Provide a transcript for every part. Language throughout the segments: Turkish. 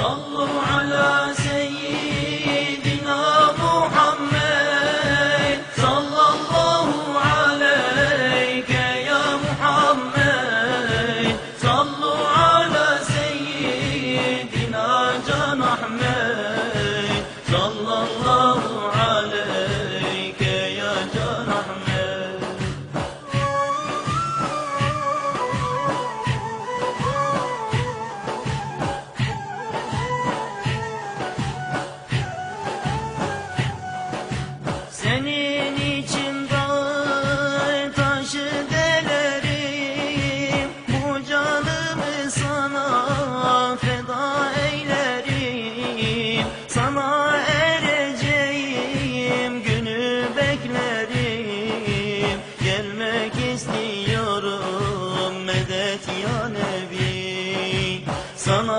Oh. sana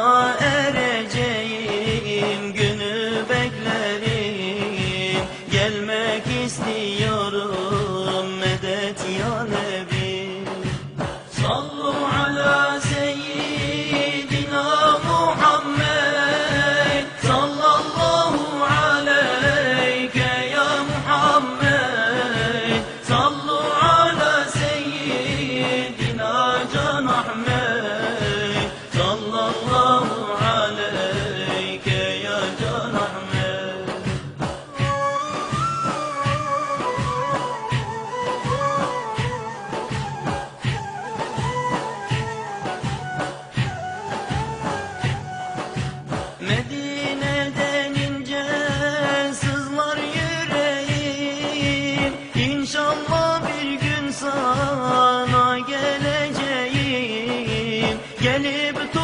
able to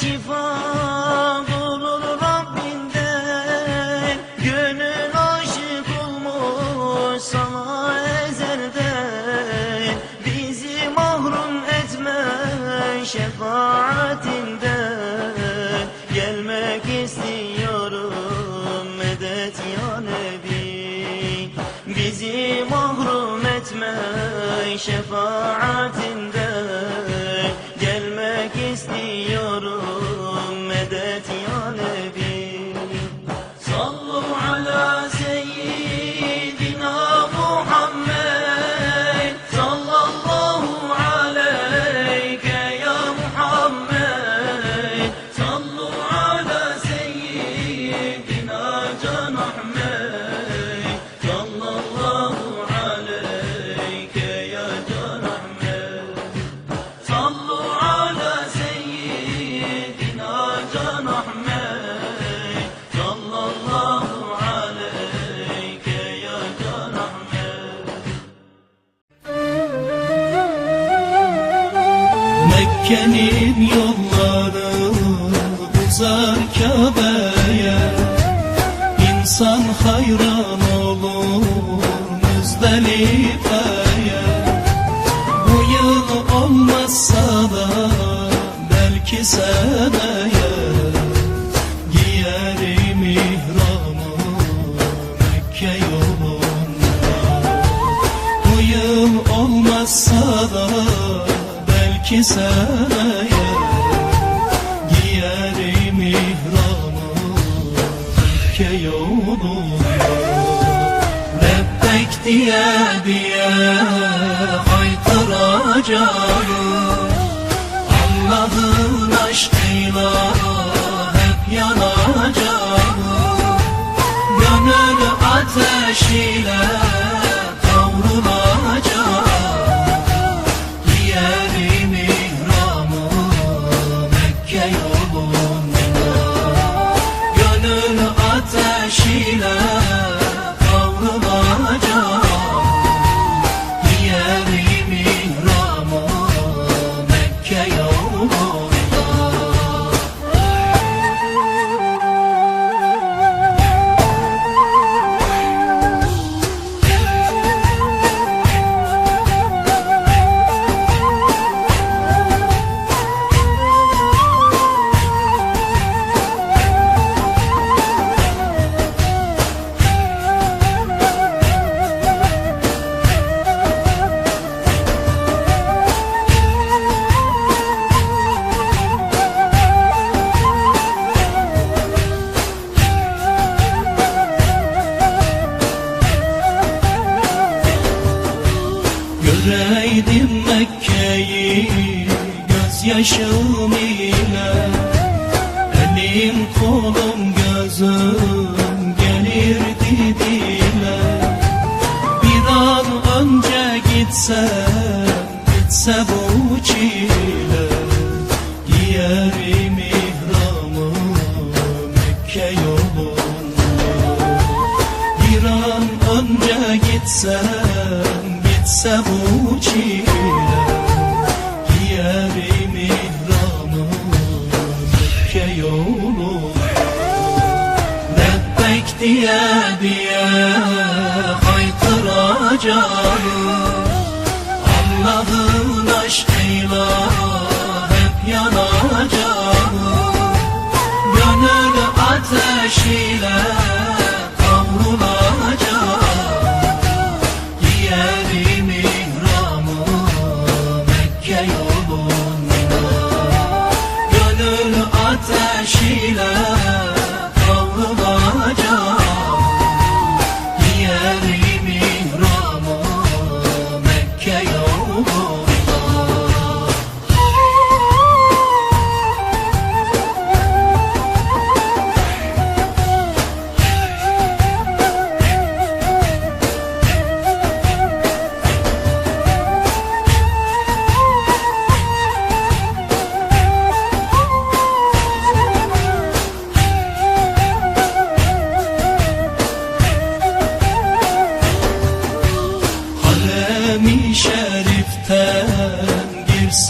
şifa bulur Rabbinden. Gönül aşık olmuş sana ezelden Bizi mahrum etme şefaatinden. Gelmek istiyorum medet ya Nebi. Bizi mahrum etme şefaatinden yarım medet ya nebi belki seneye Giyerim ihramı Mekke yolunda. Bu yıl olmazsa da belki seneye Giyerim ihramı Mekke yolunda. Lebbek diye diye haykıracağım ateşiyle kavrulacağım Giyerim ihramı Mekke yolunda. Gönül ateşiyle kavrulacağım Giyerim ihramı Mekke yolunda bu çile Giyerim ihramı Mekke yolunda. Bir gitsem Bitse bu çile Giyerim ihramı Mekke diye diye haykıracağım ateşiyle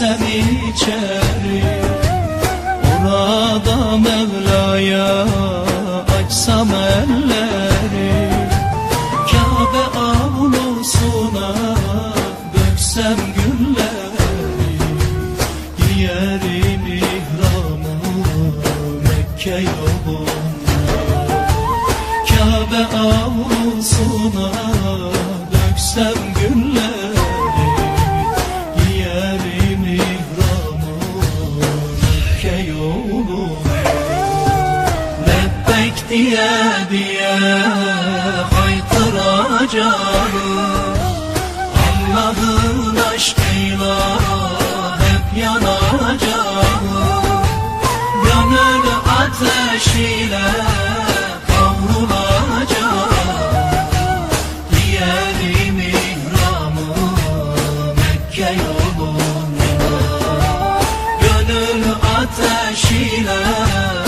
seni çek haykıracağım Allah'ın aşkıyla hep yanacağım Gönül ateşiyle kavrulacağım Giyerim ihramı Mekke yolunda. Gönül ateşiyle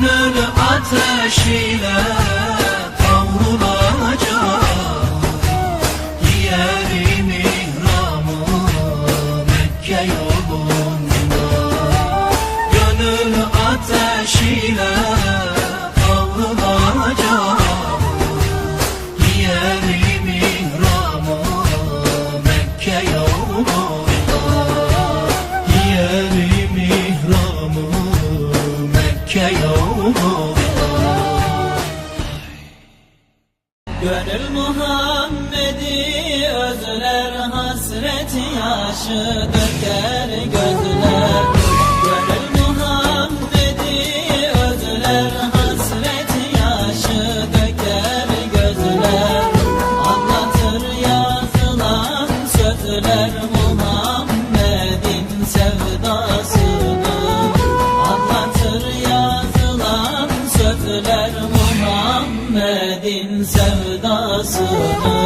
gönül ateşiyle. Gönül Muhammed'i özler hasret yaşı döker sevdasını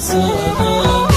So.